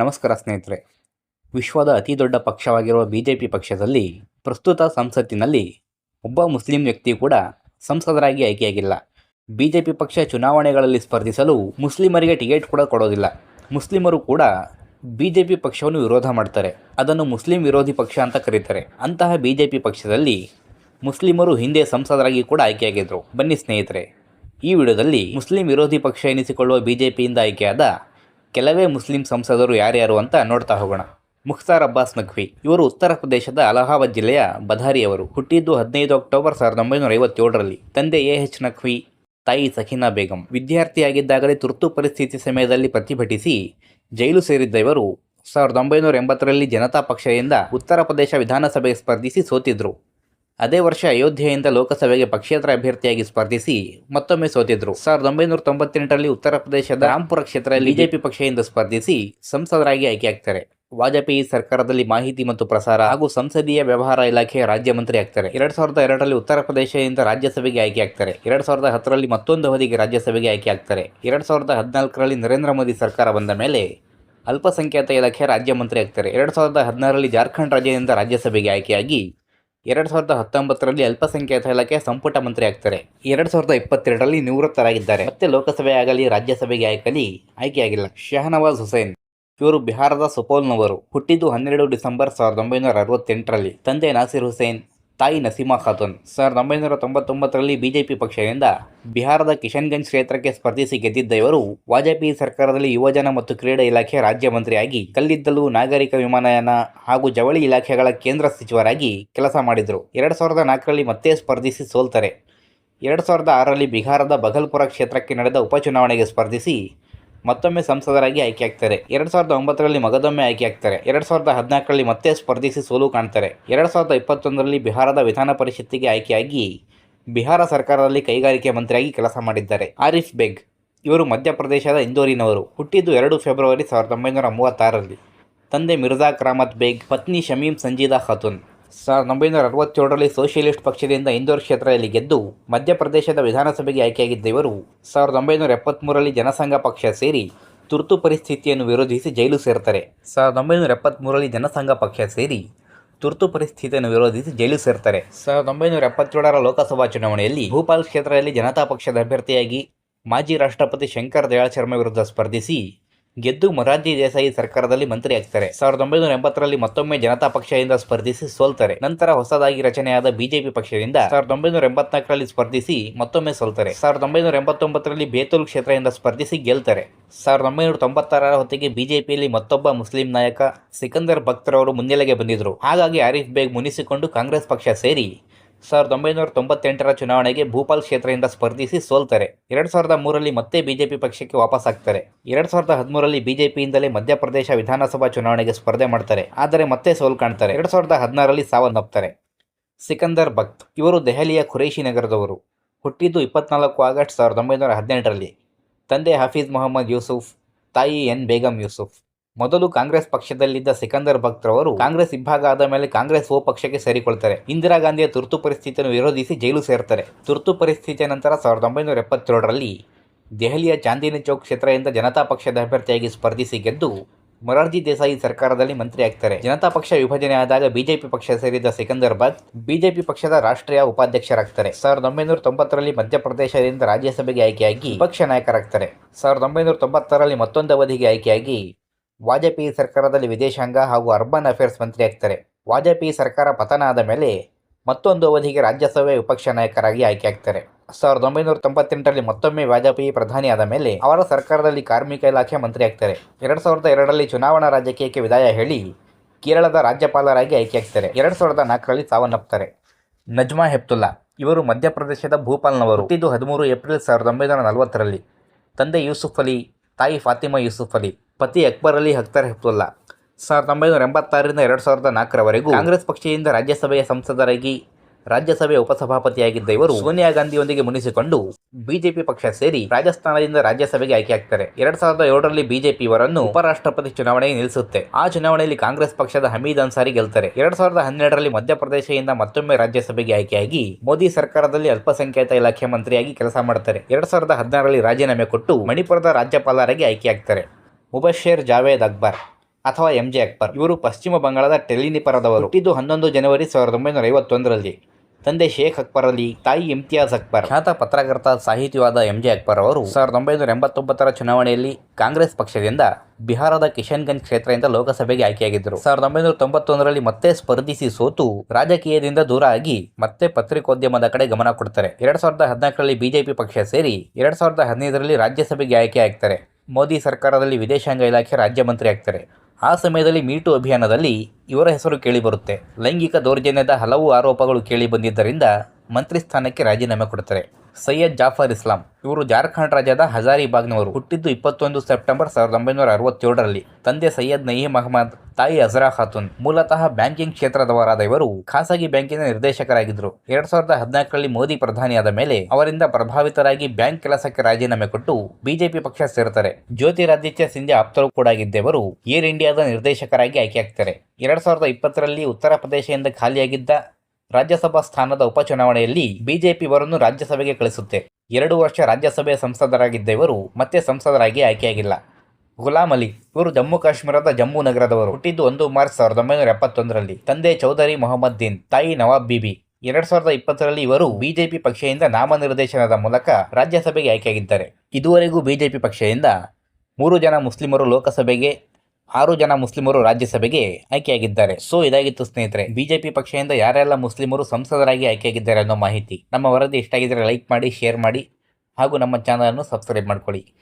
ನಮಸ್ಕಾರ ಸ್ನೇಹಿತರೆ. ವಿಶ್ವದ ಅತಿ ದೊಡ್ಡ ಪಕ್ಷವಾಗಿರುವ ಬಿ ಜೆ ಪಿ ಪಕ್ಷದಲ್ಲಿ ಪ್ರಸ್ತುತ ಸಂಸತ್ತಿನಲ್ಲಿ ಒಬ್ಬ ಮುಸ್ಲಿಂ ವ್ಯಕ್ತಿ ಕೂಡ ಸಂಸದರಾಗಿ ಆಯ್ಕೆಯಾಗಿಲ್ಲ. ಬಿ ಜೆ ಪಿ ಪಕ್ಷ ಚುನಾವಣೆಗಳಲ್ಲಿ ಸ್ಪರ್ಧಿಸಲು ಮುಸ್ಲಿಮರಿಗೆ ಟಿಕೆಟ್ ಕೂಡ ಕೊಡೋದಿಲ್ಲ. ಮುಸ್ಲಿಮರು ಕೂಡ ಬಿ ಜೆ ಪಿ ಪಕ್ಷವನ್ನು ವಿರೋಧ ಮಾಡ್ತಾರೆ. ಅದನ್ನು ಮುಸ್ಲಿಂ ವಿರೋಧಿ ಪಕ್ಷ ಅಂತ ಕರೀತಾರೆ. ಅಂತಹ ಬಿ ಜೆ ಪಿ ಪಕ್ಷದಲ್ಲಿ ಮುಸ್ಲಿಮರು ಹಿಂದೆ ಸಂಸದರಾಗಿ ಕೂಡ ಆಯ್ಕೆಯಾಗಿದ್ದರು ಬನ್ನಿ ಸ್ನೇಹಿತರೆ, ಈ ವಿಡಿಯೋದಲ್ಲಿ ಮುಸ್ಲಿಂ ವಿರೋಧಿ ಪಕ್ಷ ಎನಿಸಿಕೊಳ್ಳುವ ಬಿ ಜೆ ಪಿಯಿಂದ ಆಯ್ಕೆಯಾದ ಕೆಲವೇ ಮುಸ್ಲಿಂ ಸಂಸದರು ಯಾರ್ಯಾರು ಅಂತ ನೋಡ್ತಾ ಹೋಗೋಣ. ಮುಖ್ತಾರ್ ಅಬ್ಬಾಸ್ ನಖ್ವಿ, ಇವರು ಉತ್ತರ ಪ್ರದೇಶದ ಅಲಹಾಬಾದ್ ಜಿಲ್ಲೆಯ ಬಧಾರಿಯವರು ಹುಟ್ಟಿದ್ದು ಹದಿನೈದು ಅಕ್ಟೋಬರ್ ಸಾವಿರದ ಒಂಬೈನೂರ ಐವತ್ತೇಳರಲ್ಲಿ. ತಂದೆ ಎ ಎಚ್ ನಖ್ವಿ, ತಾಯಿ ಸಖೀನಾ ಬೇಗಂ. ವಿದ್ಯಾರ್ಥಿಯಾಗಿದ್ದಾಗಲೇ ತುರ್ತು ಪರಿಸ್ಥಿತಿ ಸಮಯದಲ್ಲಿ ಪ್ರತಿಭಟಿಸಿ ಜೈಲು ಸೇರಿದ್ದ ಇವರು ಸಾವಿರದ ಒಂಬೈನೂರ ಎಂಬತ್ತರಲ್ಲಿ ಜನತಾ ಪಕ್ಷದಿಂದ ಉತ್ತರ ಪ್ರದೇಶ ವಿಧಾನಸಭೆಗೆ ಸ್ಪರ್ಧಿಸಿ ಸೋತಿದ್ರು. ಅದೇ ವರ್ಷ ಅಯೋಧ್ಯೆಯಿಂದ ಲೋಕಸಭೆಗೆ ಪಕ್ಷೇತರ ಅಭ್ಯರ್ಥಿಯಾಗಿ ಸ್ಪರ್ಧಿಸಿ ಮತ್ತೊಮ್ಮೆ ಸೋತಿದ್ರು. ಸಾವಿರದ ಒಂಬೈನೂರ ತೊಂಬತ್ತೆಂಟರಲ್ಲಿ ಉತ್ತರ ಪ್ರದೇಶದ ರಾಂಪುರ ಕ್ಷೇತ್ರದಲ್ಲಿ ಬಿಜೆಪಿ ಪಕ್ಷದಿಂದ ಸ್ಪರ್ಧಿಸಿ ಸಂಸದರಾಗಿ ಆಯ್ಕೆಯಾಗ್ತಾರೆ. ವಾಜಪೇಯಿ ಸರ್ಕಾರದಲ್ಲಿ ಮಾಹಿತಿ ಮತ್ತು ಪ್ರಸಾರ ಹಾಗೂ ಸಂಸದೀಯ ವ್ಯವಹಾರ ಇಲಾಖೆಯ ರಾಜ್ಯ ಮಂತ್ರಿ ಆಗ್ತಾರೆ. ಎರಡ್ ಸಾವಿರದ ಎರಡರಲ್ಲಿ ಉತ್ತರ ಪ್ರದೇಶದಿಂದ ರಾಜ್ಯಸಭೆಗೆ ಆಯ್ಕೆಯಾಗ್ತಾರೆ. ಎರಡ್ ಸಾವಿರದ ಹತ್ತರಲ್ಲಿ ಮತ್ತೊಂದು ಅವಧಿಗೆ ರಾಜ್ಯಸಭೆಗೆ ಆಯ್ಕೆಯಾಗ್ತಾರೆ. ಎರಡ್ ಸಾವಿರದ ಹದಿನಾಲ್ಕರಲ್ಲಿ ನರೇಂದ್ರ ಮೋದಿ ಸರ್ಕಾರ ಬಂದ ಮೇಲೆ ಅಲ್ಪಸಂಖ್ಯಾತ ಇಲಾಖೆ ರಾಜ್ಯ ಮಂತ್ರಿ ಆಗ್ತಾರೆ. ಎರಡ್ ಸಾವಿರದ ಹದಿನಾರರಲ್ಲಿ ಜಾರ್ಖಂಡ್ ರಾಜ್ಯದಿಂದ ರಾಜ್ಯಸಭೆಗೆ ಆಯ್ಕೆಯಾಗಿ ಎರಡು ಸಾವಿರದ ಹತ್ತೊಂಬತ್ತರಲ್ಲಿ ಅಲ್ಪಸಂಖ್ಯಾತ ಇಲಾಖೆ ಸಂಪುಟ ಮಂತ್ರಿ ಆಗ್ತಾರೆ. ಎರಡು ಸಾವಿರದ ಇಪ್ಪತ್ತೆರಡರಲ್ಲಿ ನಿವೃತ್ತರಾಗಿದ್ದಾರೆ. ಮತ್ತೆ ಲೋಕಸಭೆ ಆಗಲಿ, ರಾಜ್ಯಸಭೆಗೆ ಆಗಲಿ ಆಯ್ಕೆಯಾಗಿಲ್ಲ. ಶಹನವಾಜ್ ಹುಸೇನ್, ಇವರು ಬಿಹಾರದ ಸುಪೌಲ್ನವರು. ಹುಟ್ಟಿದ್ದು ಹನ್ನೆರಡು ಡಿಸೆಂಬರ್ ಸಾವಿರದ ಒಂಬೈನೂರ ಅರವತ್ತೆಂಟರಲ್ಲಿ. ತಂದೆ ನಾಸಿರ್ ಹುಸೇನ್ ತಾಯಿ ನಸೀಮಾ ಖಾತೂನ್. ಸಾವಿರದ ಒಂಬೈನೂರ ತೊಂಬತ್ತೊಂಬತ್ತರಲ್ಲಿ ಬಿಜೆಪಿ ಪಕ್ಷದಿಂದ ಬಿಹಾರದ ಕಿಶನ್ಗಂಜ್ ಕ್ಷೇತ್ರಕ್ಕೆ ಸ್ಪರ್ಧಿಸಿ ಗೆದ್ದಿದ್ದ ಇವರು ವಾಜಪೇಯಿ ಸರ್ಕಾರದಲ್ಲಿ ಯುವಜನ ಮತ್ತು ಕ್ರೀಡೆ ಇಲಾಖೆ ರಾಜ್ಯ ಮಂತ್ರಿಯಾಗಿ, ಕಲ್ಲಿದ್ದಲು ನಾಗರಿಕ ವಿಮಾನಯಾನ ಹಾಗೂ ಜವಳಿ ಇಲಾಖೆಗಳ ಕೇಂದ್ರ ಸಚಿವರಾಗಿ ಕೆಲಸ ಮಾಡಿದರು. ಎರಡು ಸಾವಿರದ ನಾಲ್ಕರಲ್ಲಿ ಮತ್ತೆ ಸ್ಪರ್ಧಿಸಿ ಸೋಲ್ತಾರೆ. ಎರಡು ಸಾವಿರದ ಆರರಲ್ಲಿ ಬಿಹಾರದ ಬಗಲ್ಪುರ ಕ್ಷೇತ್ರಕ್ಕೆ ನಡೆದ ಉಪಚುನಾವಣೆಗೆ ಸ್ಪರ್ಧಿಸಿ ಮತ್ತೊಮ್ಮೆ ಸಂಸದರಾಗಿ ಆಯ್ಕೆಯಾಗ್ತಾರೆ. ಎರಡ್ ಸಾವಿರದ ಒಂಬತ್ತರಲ್ಲಿ ಮಗದೊಮ್ಮೆ ಆಯ್ಕೆಯಾಗ್ತಾರೆ. ಎರಡ್ ಸಾವಿರದ ಹದಿನಾಲ್ಕರಲ್ಲಿ ಮತ್ತೆ ಸ್ಪರ್ಧಿಸಿ ಸೋಲು ಕಾಣ್ತಾರೆ. ಎರಡ್ ಸಾವಿರದ ಇಪ್ಪತ್ತೊಂದರಲ್ಲಿ ಬಿಹಾರದ ವಿಧಾನ ಪರಿಷತ್ತಿಗೆ ಆಯ್ಕೆಯಾಗಿ ಬಿಹಾರ ಸರ್ಕಾರದಲ್ಲಿ ಕೈಗಾರಿಕೆ ಮಂತ್ರಿಯಾಗಿ ಕೆಲಸ ಮಾಡಿದ್ದಾರೆ. ಆರಿಫ್ ಬೇಗ್. ಇವರು ಮಧ್ಯಪ್ರದೇಶದ ಇಂದೋರಿನವರು. ಹುಟ್ಟಿದ್ದು ಎರಡು ಫೆಬ್ರವರಿ ಸಾವಿರದ ಒಂಬೈನೂರ ಮೂವತ್ತಾರರಲ್ಲಿ. ತಂದೆ ಮಿರ್ಜಾ ಕ್ರಾಮತ್ ಬೇಗ್, ಪತ್ನಿ ಶಮೀಮ್ ಸಂಜೀದಾ ಖಾತೂನ್. ಸಾವಿರದ ಒಂಬೈನೂರ ಅರವತ್ತೇಳರಲ್ಲಿ ಸೋಷಿಯಲಿಸ್ಟ್ ಪಕ್ಷದಿಂದ ಇಂದೋರ್ ಕ್ಷೇತ್ರದಲ್ಲಿ ಗೆದ್ದು ಮಧ್ಯಪ್ರದೇಶದ ವಿಧಾನಸಭೆಗೆ ಆಯ್ಕೆಯಾಗಿದ್ದ ಇವರು ಸಾವಿರದ ಒಂಬೈನೂರ ಎಪ್ಪತ್ತ್ಮೂರರಲ್ಲಿ ಜನಸಂಘ ಪಕ್ಷ ಸೇರಿ ತುರ್ತು ಪರಿಸ್ಥಿತಿಯನ್ನು ವಿರೋಧಿಸಿ ಜೈಲು ಸೇರ್ತಾರೆ. ಸಾವಿರದ ಒಂಬೈನೂರ ಎಪ್ಪತ್ತ್ಮೂರರಲ್ಲಿ ಜನಸಂಘ ಪಕ್ಷ ಸೇರಿ ತುರ್ತು ಪರಿಸ್ಥಿತಿಯನ್ನು ವಿರೋಧಿಸಿ ಜೈಲು ಸೇರ್ತಾರೆ. ಸಾವಿರದ ಒಂಬೈನೂರ ಎಪ್ಪತ್ತೇಳರ ಲೋಕಸಭಾ ಚುನಾವಣೆಯಲ್ಲಿ ಭೂಪಾಲ್ ಕ್ಷೇತ್ರದಲ್ಲಿ ಜನತಾ ಪಕ್ಷದ ಅಭ್ಯರ್ಥಿಯಾಗಿ ಮಾಜಿ ರಾಷ್ಟ್ರಪತಿ ಶಂಕರ್ ದಯಾಳ್ ಶರ್ಮಾ ವಿರುದ್ಧ ಸ್ಪರ್ಧಿಸಿ ಗೆದ್ದು ಮೊರಾರ್ಜಿ ದೇಸಾಯಿ ಸರ್ಕಾರದಲ್ಲಿ ಮಂತ್ರಿ ಆಗ್ತಾರೆ. ಸಾವಿರದ ಒಂಬೈನೂರ ಎಂಬತ್ತರಲ್ಲಿ ಮತ್ತೊಮ್ಮೆ ಜನತಾ ಪಕ್ಷದಿಂದ ಸ್ಪರ್ಧಿಸಿ ಸೋಲ್ತಾರೆ. ನಂತರ ಹೊಸದಾಗಿ ರಚನೆಯಾದ ಬಿಜೆಪಿ ಪಕ್ಷದಿಂದ ಸಾವಿರದ ಒಂಬೈನೂರ ಎಂಬತ್ನಾಲ್ಕರಲ್ಲಿ ಸ್ಪರ್ಧಿಸಿ ಮತ್ತೊಮ್ಮೆ ಸೋಲ್ತಾರೆ. ಸಾವಿರದ ಒಂಬೈನೂರ ಎಂಬತ್ತೊಂಬತ್ತರಲ್ಲಿ ಬೇತುಲ್ ಕ್ಷೇತ್ರದಿಂದ ಸ್ಪರ್ಧಿಸಿ ಗೆಲ್ತಾರೆ. ಸಾವಿರದ ಒಂಬೈನೂರ ತೊಂಬತ್ತಾರರ ಹೊತ್ತಿಗೆ ಬಿಜೆಪಿಯಲ್ಲಿ ಮತ್ತೊಬ್ಬ ಮುಸ್ಲಿಂ ನಾಯಕ ಸಿಕಂದರ್ ಭಕ್ತರವರು ಮುನ್ನೆಲೆಗೆ ಬಂದಿದ್ರು ಹಾಗಾಗಿ ಆರಿಫ್ ಬೇಗ್ ಮುನಿಸಿಕೊಂಡು ಕಾಂಗ್ರೆಸ್ ಪಕ್ಷ ಸೇರಿ ಸಾವಿರದ ಒಂಬೈನೂರ ತೊಂಬತ್ತೆಂಟರ ಚುನಾವಣೆಗೆ ಭೂಪಾಲ್ ಕ್ಷೇತ್ರದಿಂದ ಸ್ಪರ್ಧಿಸಿ ಸೋಲ್ತಾರೆ. ಎರಡು ಸಾವಿರದ ಮೂರರಲ್ಲಿ ಮತ್ತೆ ಬಿಜೆಪಿ ಪಕ್ಷಕ್ಕೆ ವಾಪಸ್ ಆಗ್ತಾರೆ. ಎರಡು ಸಾವಿರದ ಹದಿಮೂರರಲ್ಲಿ ಬಿಜೆಪಿಯಿಂದಲೇ ಮಧ್ಯಪ್ರದೇಶ ವಿಧಾನಸಭಾ ಚುನಾವಣೆಗೆ ಸ್ಪರ್ಧೆ ಮಾಡ್ತಾರೆ. ಆದರೆ ಮತ್ತೆ ಸೋಲ್ ಕಾಣ್ತಾರೆ. ಎರಡು ಸಾವಿರದ ಹದಿನಾರರಲ್ಲಿ ಸಾವನ್ನಪ್ತಾರೆ ಸಿಕಂದರ್ ಭಕ್ತ್, ಇವರು ದೆಹಲಿಯ ಖುರೇಶಿ ನಗರದವರು. ಹುಟ್ಟಿದ್ದು ಇಪ್ಪತ್ನಾಲ್ಕು ಆಗಸ್ಟ್ ಸಾವಿರದ ಒಂಬೈನೂರ ಹದಿನೆಂಟರಲ್ಲಿ. ತಂದೆ ಹಫೀಜ್ ಮೊಹಮ್ಮದ್ ಯೂಸುಫ್, ತಾಯಿ ಎನ್ ಬೇಗಂ ಯೂಸುಫ್. ಮೊದಲು ಕಾಂಗ್ರೆಸ್ ಪಕ್ಷದಲ್ಲಿದ್ದ ಸಿಕಂದರ್ ಭಕ್ತ್ರವರು ಕಾಂಗ್ರೆಸ್ ಇಬ್ಬಾಗ ಆದ ಮೇಲೆ ಕಾಂಗ್ರೆಸ್ ಓ ಪಕ್ಷಕ್ಕೆ ಸೇರಿಕೊಳ್ತಾರೆ. ಇಂದಿರಾ ಗಾಂಧಿಯ ತುರ್ತು ಪರಿಸ್ಥಿತಿಯನ್ನು ವಿರೋಧಿಸಿ ಜೈಲು ಸೇರ್ತಾರೆ. ತುರ್ತು ಪರಿಸ್ಥಿತಿಯ ನಂತರ ಸಾವಿರದ ಒಂಬೈನೂರ ಎಪ್ಪತ್ತೇಳರಲ್ಲಿ ದೆಹಲಿಯ ಚಾಂದಿನಿ ಚೌಕ್ ಕ್ಷೇತ್ರದಿಂದ ಜನತಾ ಪಕ್ಷದ ಅಭ್ಯರ್ಥಿಯಾಗಿ ಸ್ಪರ್ಧಿಸಿ ಗೆದ್ದು ಮೊರಾರ್ಜಿ ದೇಸಾಯಿ ಸರ್ಕಾರದಲ್ಲಿ ಮಂತ್ರಿಯಾಗ್ತಾರೆ ಜನತಾ ಪಕ್ಷ ವಿಭಜನೆ ಆದಾಗ ಬಿಜೆಪಿ ಪಕ್ಷ ಸೇರಿದ ಸಿಕಂದರ್ ಭಟ್ ಬಿಜೆಪಿ ಪಕ್ಷದ ರಾಷ್ಟ್ರೀಯ ಉಪಾಧ್ಯಕ್ಷರಾಗ್ತಾರೆ. ಸಾವಿರದ ಒಂಬೈನೂರ ತೊಂಬತ್ತರಲ್ಲಿ ಮಧ್ಯಪ್ರದೇಶದಿಂದ ರಾಜ್ಯಸಭೆಗೆ ಆಯ್ಕೆಯಾಗಿ ಪಕ್ಷ ನಾಯಕರಾಗ್ತಾರೆ. ಸಾವಿರದ ಒಂಬೈನೂರ ತೊಂಬತ್ತರಲ್ಲಿ ಮತ್ತೊಂದು ಅವಧಿಗೆ ಆಯ್ಕೆಯಾಗಿ ವಾಜಪೇಯಿ ಸರ್ಕಾರದಲ್ಲಿ ವಿದೇಶಾಂಗ ಹಾಗೂ ಅರ್ಬನ್ ಅಫೇರ್ಸ್ ಮಂತ್ರಿಯಾಗ್ತಾರೆ ವಾಜಪೇಯಿ ಸರ್ಕಾರ ಪತನ ಆದ ಮೇಲೆ ಮತ್ತೊಂದು ಅವಧಿಗೆ ರಾಜ್ಯಸಭೆ ವಿಪಕ್ಷ ನಾಯಕರಾಗಿ ಆಯ್ಕೆಯಾಗ್ತಾರೆ ಸಾವಿರದ ಒಂಬೈನೂರ ತೊಂಬತ್ತೆಂಟರಲ್ಲಿ ಮತ್ತೊಮ್ಮೆ ವಾಜಪೇಯಿ ಪ್ರಧಾನಿ ಆದ ಮೇಲೆ ಅವರ ಸರ್ಕಾರದಲ್ಲಿ ಕಾರ್ಮಿಕ ಇಲಾಖೆ ಮಂತ್ರಿ ಆಗ್ತಾರೆ. ಎರಡು ಸಾವಿರದ ಎರಡರಲ್ಲಿ ಚುನಾವಣಾ ರಾಜಕೀಯಕ್ಕೆ ವಿದಾಯ ಹೇಳಿ ಕೇರಳದ ರಾಜ್ಯಪಾಲರಾಗಿ ಆಯ್ಕೆಯಾಗ್ತಾರೆ ಎರಡು ಸಾವಿರದ ನಾಲ್ಕರಲ್ಲಿ ಸಾವನ್ನಪ್ತಾರೆ. ನಜ್ಮಾ ಹೆಪ್ತುಲ್ಲಾ ಇವರು ಮಧ್ಯಪ್ರದೇಶದ ಭೂಪಾಲ್ನವರು. ಹುಟ್ಟಿದ್ದು ಹದಿಮೂರು ಏಪ್ರಿಲ್ ಸಾವಿರದ ಒಂಬೈನೂರ ನಲವತ್ತರಲ್ಲಿ. ತಂದೆ ಯೂಸುಫ್ ಅಲಿ, ತಾಯಿ ಫಾತಿಮಾ ಯೂಸುಫ್ ಅಲಿ. ಪತಿ ಅಕ್ಬರ್ ಅಲಿ ಹಕ್ತಾರ್ ಹೆಪ್ತುಲ್ಲಾ ಸಾವಿರದ ಒಂಬೈನೂರ ಎಂಬತ್ತಾರರಿಂದ ಎರಡು ಸಾವಿರದ ನಾಲ್ಕರವರೆಗೂ ಕಾಂಗ್ರೆಸ್ ಪಕ್ಷದಿಂದ ರಾಜ್ಯಸಭೆಯ ಸಂಸದರಾಗಿ, ರಾಜ್ಯಸಭೆಯ ಉಪಸಭಾಪತಿಯಾಗಿದ್ದ ಇವರು ಸೋನಿಯಾ ಗಾಂಧಿಯೊಂದಿಗೆ ಮುನಿಸಿಕೊಂಡು ಬಿಜೆಪಿ ಪಕ್ಷ ಸೇರಿ ರಾಜಸ್ಥಾನದಿಂದ ರಾಜ್ಯಸಭೆಗೆ ಆಯ್ಕೆಯಾಗ್ತಾರೆ. ಎರಡ್ ಸಾವಿರದ ಏಳರಲ್ಲಿ ಬಿಜೆಪಿ ಇವರನ್ನು ಉಪರಾಷ್ಟ್ರಪತಿ ಚುನಾವಣೆಗೆ ನಿಲ್ಲಿಸುತ್ತೆ. ಆ ಚುನಾವಣೆಯಲ್ಲಿ ಕಾಂಗ್ರೆಸ್ ಪಕ್ಷದ ಹಮೀದ್ ಅನ್ಸಾರಿ ಗೆಲ್ತಾರೆ. ಎರಡ್ ಸಾವಿರದ ಹನ್ನೆರಡರಲ್ಲಿ ಮಧ್ಯಪ್ರದೇಶದಿಂದ ಮತ್ತೊಮ್ಮೆ ರಾಜ್ಯಸಭೆಗೆ ಆಯ್ಕೆಯಾಗಿ ಮೋದಿ ಸರ್ಕಾರದಲ್ಲಿ ಅಲ್ಪಸಂಖ್ಯಾತ ಇಲಾಖೆ ಮಂತ್ರಿಯಾಗಿ ಕೆಲಸ ಮಾಡ್ತಾರೆ. ಎರಡ್ ಸಾವಿರದ ಹದಿನಾರರಲ್ಲಿ ರಾಜೀನಾಮೆ ಕೊಟ್ಟು ಮಣಿಪುರದ ರಾಜ್ಯಪಾಲರಾಗಿ ಆಯ್ಕೆಯಾಗ್ತಾರೆ. ಮುಬಶೇರ್ ಜಾವೇದ್ ಅಕ್ಬರ್ ಅಥವಾ ಎಂ ಜೆ ಅಕ್ಬರ್. ಇವರು ಪಶ್ಚಿಮ ಬಂಗಾಳದ ಟೆಲಿನಿಪರದವರು ಹುಟ್ಟಿದ್ದು ಹನ್ನೊಂದು ಜನವರಿ ಸಾವಿರದ ಒಂಬೈನೂರ ಐವತ್ತೊಂದರಲ್ಲಿ. ತಂದೆ ಶೇಖ್ ಅಕ್ಬರ್ ಅಲಿ ತಾಯಿ ಇಮ್ತಿಯಾಜ್ ಅಕ್ಬರ್. ಖ್ಯಾತ ಪತ್ರಕರ್ತ, ಸಾಹಿತಿವಾದ ಎಂ ಜೆ ಅಕ್ಬರ್ ಅವರು ಸಾವಿರದ ಒಂಬೈನೂರ ಎಂಬತ್ತೊಂಬತ್ತರ ಚುನಾವಣೆಯಲ್ಲಿ ಕಾಂಗ್ರೆಸ್ ಪಕ್ಷದಿಂದ ಬಿಹಾರದ ಕಿಶನ್ಗಂಜ್ ಕ್ಷೇತ್ರದಿಂದ ಲೋಕಸಭೆಗೆ ಆಯ್ಕೆಯಾಗಿದ್ದರು. ಸಾವಿರದ ಒಂಬೈನೂರ ತೊಂಬತ್ತೊಂದರಲ್ಲಿ ಮತ್ತೆ ಸ್ಪರ್ಧಿಸಿ ಸೋತು, ರಾಜಕೀಯದಿಂದ ದೂರ ಆಗಿ ಮತ್ತೆ ಪತ್ರಿಕೋದ್ಯಮದ ಕಡೆ ಗಮನ ಕೊಡ್ತಾರೆ. ಎರಡ್ ಸಾವಿರದ ಹದಿನಾಲ್ಕರಲ್ಲಿ ಬಿಜೆಪಿ ಪಕ್ಷ ಸೇರಿ ಎರಡ್ ಸಾವಿರದ ಹದಿನೈದರಲ್ಲಿ ರಾಜ್ಯಸಭೆಗೆ ಆಯ್ಕೆ ಆಗ್ತಾರೆ. ಮೋದಿ ಸರ್ಕಾರದಲ್ಲಿ ವಿದೇಶಾಂಗ ಇಲಾಖೆ ರಾಜ್ಯ ಮಂತ್ರಿ ಆಗ್ತಾರೆ. ಆ ಸಮಯದಲ್ಲಿ ಮೀಟು ಅಭಿಯಾನದಲ್ಲಿ ಇವರ ಹೆಸರು ಕೇಳಿಬರುತ್ತೆ ಲೈಂಗಿಕ ದೌರ್ಜನ್ಯದ ಹಲವು ಆರೋಪಗಳು ಕೇಳಿ ಬಂದಿದ್ದರಿಂದ ಮಂತ್ರಿ ಸ್ಥಾನಕ್ಕೆ ರಾಜೀನಾಮೆ ಕೊಡ್ತಾರೆ. ಸೈಯದ್ ಜಾಫರ್ ಇಸ್ಲಾಂ. ಇವರು ಜಾರ್ಖಂಡ್ ರಾಜ್ಯದ ಹಜಾರಿಬಾಗ್ನವರು ಹುಟ್ಟಿದ್ದು ಇಪ್ಪತ್ತೊಂದು ಸೆಪ್ಟೆಂಬರ್ ಸಾವಿರದ ಒಂಬೈನೂರ ಅರವತ್ತೇಳರಲ್ಲಿ. ತಂದೆ ಸೈಯದ್ ನಯೀಮ್ ಅಹಮದ್, ತಾಯಿ ಅಜರಾ ಖಾತೂನ್. ಮೂಲತಃ ಬ್ಯಾಂಕಿಂಗ್ ಕ್ಷೇತ್ರದವರಾದ ಇವರು ಖಾಸಗಿ ಬ್ಯಾಂಕಿನ ನಿರ್ದೇಶಕರಾಗಿದ್ದರು. ಎರಡ್ ಸಾವಿರದ ಹದಿನಾಲ್ಕರಲ್ಲಿ ಮೋದಿ ಪ್ರಧಾನಿಯಾದ ಮೇಲೆ ಅವರಿಂದ ಪ್ರಭಾವಿತರಾಗಿ ಬ್ಯಾಂಕ್ ಕೆಲಸಕ್ಕೆ ರಾಜೀನಾಮೆ ಕೊಟ್ಟು ಬಿಜೆಪಿ ಪಕ್ಷ ಸೇರ್ತಾರೆ ಜ್ಯೋತಿರಾದಿತ್ಯ ಸಿಂಧ್ಯಾ ಆಪ್ತರು ಕೂಡ ಆಗಿದ್ದವರು ಏರ್ ಇಂಡಿಯಾದ ನಿರ್ದೇಶಕರಾಗಿ ಆಯ್ಕೆಯಾಗ್ತಾರೆ. ಎರಡ್ ಸಾವಿರದ ಇಪ್ಪತ್ತರಲ್ಲಿ ಉತ್ತರ ಪ್ರದೇಶದಿಂದ ಖಾಲಿಯಾಗಿದ್ದ ರಾಜ್ಯಸಭಾ ಸ್ಥಾನದ ಉಪಚುನಾವಣೆಯಲ್ಲಿ ಬಿಜೆಪಿ ಇವರನ್ನು ರಾಜ್ಯಸಭೆಗೆ ಕಳಿಸುತ್ತೆ. ಎರಡು ವರ್ಷ ರಾಜ್ಯಸಭೆ ಸಂಸದರಾಗಿದ್ದ ಇವರು ಮತ್ತೆ ಸಂಸದರಾಗಿ ಆಯ್ಕೆಯಾಗಿಲ್ಲ. ಗುಲಾಂ ಅಲಿ, ಇವರು ಜಮ್ಮು ಕಾಶ್ಮೀರದ ಜಮ್ಮು ನಗರದವರು. ಹುಟ್ಟಿದ್ದು ಒಂದು ಮಾರ್ಚ್ ಸಾವಿರದ ಒಂಬೈನೂರ ಎಪ್ಪತ್ತೊಂದರಲ್ಲಿ. ತಂದೆ ಚೌಧರಿ ಮೊಹಮ್ಮದ್ ದೀನ್ ತಾಯಿ ನವಾಬ್ ಬಿಬಿ. ಎರಡ್ ಸಾವಿರದ ಇಪ್ಪತ್ತರಲ್ಲಿ ಇವರು ಬಿಜೆಪಿ ಪಕ್ಷದಿಂದ ನಾಮನಿರ್ದೇಶನದ ಮೂಲಕ ರಾಜ್ಯಸಭೆಗೆ ಆಯ್ಕೆಯಾಗಿದ್ದಾರೆ. ಇದುವರೆಗೂ ಬಿಜೆಪಿ ಪಕ್ಷದಿಂದ ಮೂರು ಜನ ಮುಸ್ಲಿಮರು ಲೋಕಸಭೆಗೆ ಆರು ಜನ ಮುಸ್ಲಿಮರು ರಾಜ್ಯಸಭೆಗೆ ಆಯ್ಕೆಯಾಗಿದ್ದಾರೆ. ಸೊ, ಇದಾಗಿತ್ತು ಸ್ನೇಹಿತರೆ, ಬಿಜೆಪಿ ಪಕ್ಷದಿಂದ ಯಾರೆಲ್ಲ ಮುಸ್ಲಿಮರು ಸಂಸದರಾಗಿ ಆಯ್ಕೆಯಾಗಿದ್ದಾರೆ ಅನ್ನೋ ಮಾಹಿತಿ. ನಮ್ಮ ವರದಿ ಇಷ್ಟ ಆಗಿದ್ರೆ ಲೈಕ್ ಮಾಡಿ, ಶೇರ್ ಮಾಡಿ ಹಾಗೂ ನಮ್ಮ ಚಾನಲನ್ನು ಸಬ್ಸ್ಕ್ರೈಬ್ ಮಾಡ್ಕೊಳ್ಳಿ.